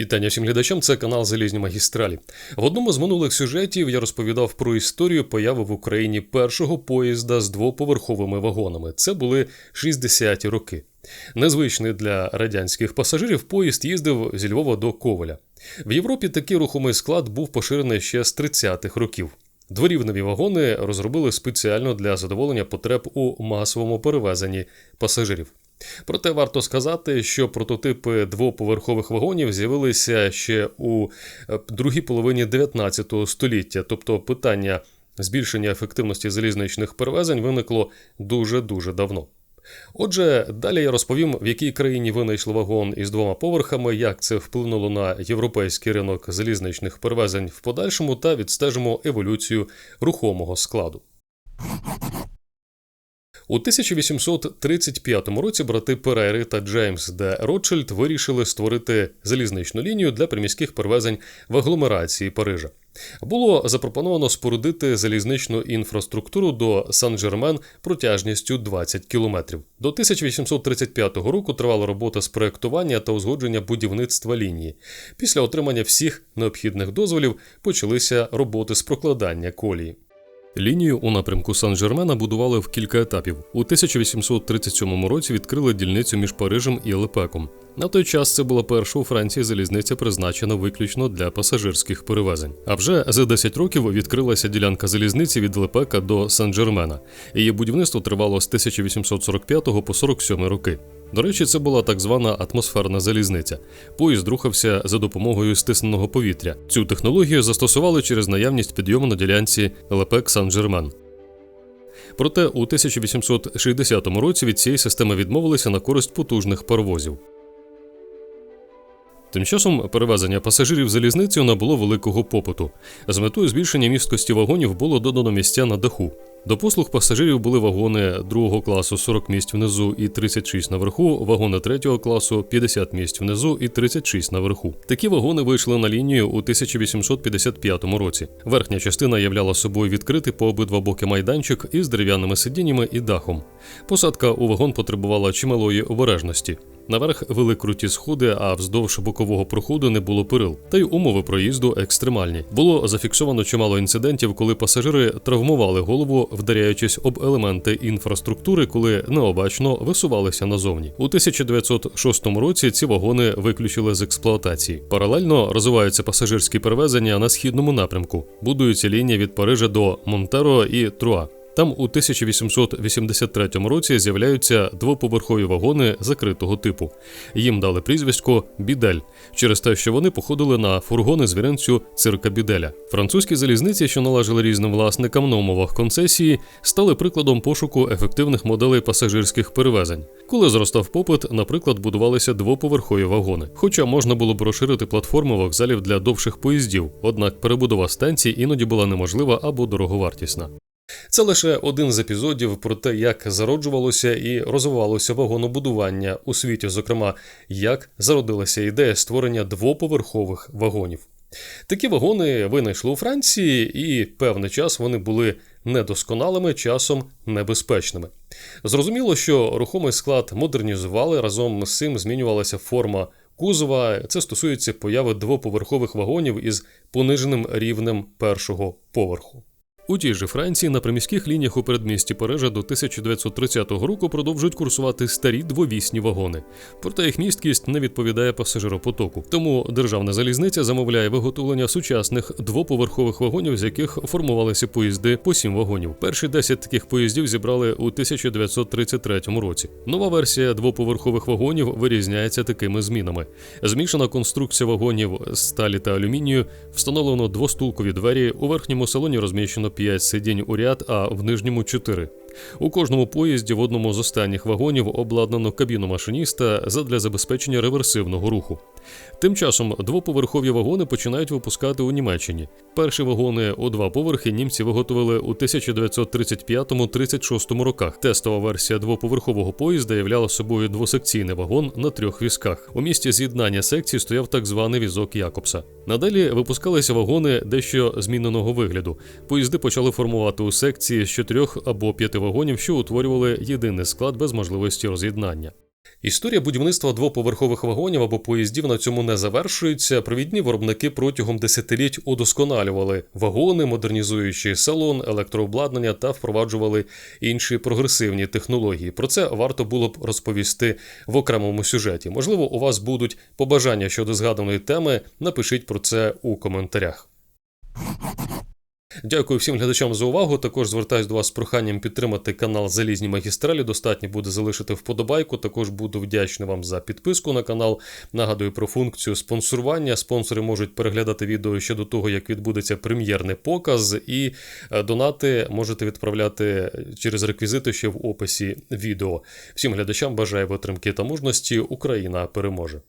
Вітання всім глядачам, це канал Залізні Магістралі. В одному з минулих сюжетів я розповідав про історію появи в Україні першого поїзда з двоповерховими вагонами. Це були 60-ті роки. Незвичний для радянських пасажирів поїзд їздив зі Львова до Коваля. В Європі такий рухомий склад був поширений ще з 30-х років. Дворівневі вагони розробили спеціально для задоволення потреб у масовому перевезенні пасажирів. Проте варто сказати, що прототипи двоповерхових вагонів з'явилися ще у е, другій половині 19 століття, тобто питання збільшення ефективності залізничних перевезень виникло дуже дуже давно. Отже, далі я розповім, в якій країні винайшли вагон із двома поверхами, як це вплинуло на європейський ринок залізничних перевезень в подальшому, та відстежимо еволюцію рухомого складу. У 1835 році брати Перейри та Джеймс Де Ротшильд вирішили створити залізничну лінію для приміських перевезень в агломерації Парижа. Було запропоновано спорудити залізничну інфраструктуру до Сан-Жермен протяжністю 20 кілометрів. До 1835 року тривала робота з проектування та узгодження будівництва лінії. Після отримання всіх необхідних дозволів почалися роботи з прокладання колії. Лінію у напрямку Сан-Жермена будували в кілька етапів. У 1837 році відкрили дільницю між Парижем і Лепеком. На той час це була перша у Франції залізниця, призначена виключно для пасажирських перевезень. А вже за 10 років відкрилася ділянка залізниці від Лепека до Сан-Джермена. Її будівництво тривало з 1845 по 47 роки. До речі, це була так звана атмосферна залізниця. Поїзд рухався за допомогою стисненого повітря. Цю технологію застосували через наявність підйому на ділянці Лепек Сан-Жермен. Проте у 1860 році від цієї системи відмовилися на користь потужних паровозів. Тим часом перевезення пасажирів залізницею набуло великого попиту. З метою збільшення місткості вагонів було додано місця на даху. До послуг пасажирів були вагони другого класу 40 місць внизу і 36 наверху, вагони третього класу 50 місць внизу і 36 наверху. Такі вагони вийшли на лінію у 1855 році. Верхня частина являла собою відкритий по обидва боки майданчик із дерев'яними сидіннями і дахом. Посадка у вагон потребувала чималої обережності. Наверх вели круті сходи, а вздовж бокового проходу не було перил. Та й умови проїзду екстремальні. Було зафіксовано чимало інцидентів, коли пасажири травмували голову, вдаряючись об елементи інфраструктури, коли необачно висувалися назовні. У 1906 році ці вагони виключили з експлуатації. Паралельно розвиваються пасажирські перевезення на східному напрямку. Будуються лінії від Парижа до Монтеро і Труа. Там у 1883 році з'являються двоповерхові вагони закритого типу. Їм дали прізвисько Бідель через те, що вони походили на фургони звіринцю цирка Біделя. Французькі залізниці, що належали різним власникам на умовах концесії, стали прикладом пошуку ефективних моделей пасажирських перевезень. Коли зростав попит, наприклад, будувалися двоповерхові вагони. Хоча можна було б розширити платформу вокзалів для довших поїздів, однак перебудова станцій іноді була неможлива або дороговартісна. Це лише один з епізодів про те, як зароджувалося і розвивалося вагонобудування у світі, зокрема, як зародилася ідея створення двоповерхових вагонів. Такі вагони винайшли у Франції, і певний час вони були недосконалими, часом небезпечними. Зрозуміло, що рухомий склад модернізували разом з цим змінювалася форма кузова. Це стосується появи двоповерхових вагонів із пониженим рівнем першого поверху. У тій же Франції на приміських лініях у передмісті Парижа до 1930 року продовжують курсувати старі двовісні вагони. Проте їх місткість не відповідає пасажиропотоку. Тому державна залізниця замовляє виготовлення сучасних двоповерхових вагонів, з яких формувалися поїзди по сім вагонів. Перші 10 таких поїздів зібрали у 1933 році. Нова версія двоповерхових вагонів вирізняється такими змінами: змішана конструкція вагонів з сталі та алюмінію, встановлено двостулкові двері. У верхньому салоні розміщено 5 сидінь у ряд, а в нижньому 4. У кожному поїзді в одному з останніх вагонів обладнано кабіну машиніста задля забезпечення реверсивного руху. Тим часом двоповерхові вагони починають випускати у Німеччині. Перші вагони у два поверхи німці виготовили у 1935-36 роках. Тестова версія двоповерхового поїзда являла собою двосекційний вагон на трьох візках. У місті з'єднання секцій стояв так званий візок Якобса. Надалі випускалися вагони дещо зміненого вигляду. Поїзди почали формувати у секції з чотирьох або п'яти вагонів, що утворювали єдиний склад без можливості роз'єднання. Історія будівництва двоповерхових вагонів або поїздів на цьому не завершується. Провідні виробники протягом десятиліть удосконалювали вагони, модернізуючи салон, електрообладнання та впроваджували інші прогресивні технології. Про це варто було б розповісти в окремому сюжеті. Можливо, у вас будуть побажання щодо згаданої теми. Напишіть про це у коментарях. Дякую всім глядачам за увагу. Також звертаюсь до вас з проханням підтримати канал Залізні магістралі. Достатньо буде залишити вподобайку. Також буду вдячний вам за підписку на канал. Нагадую про функцію спонсорування. Спонсори можуть переглядати відео ще до того, як відбудеться прем'єрний показ, і е, донати можете відправляти через реквізити, що в описі відео. Всім глядачам бажаю витримки та мужності. Україна переможе.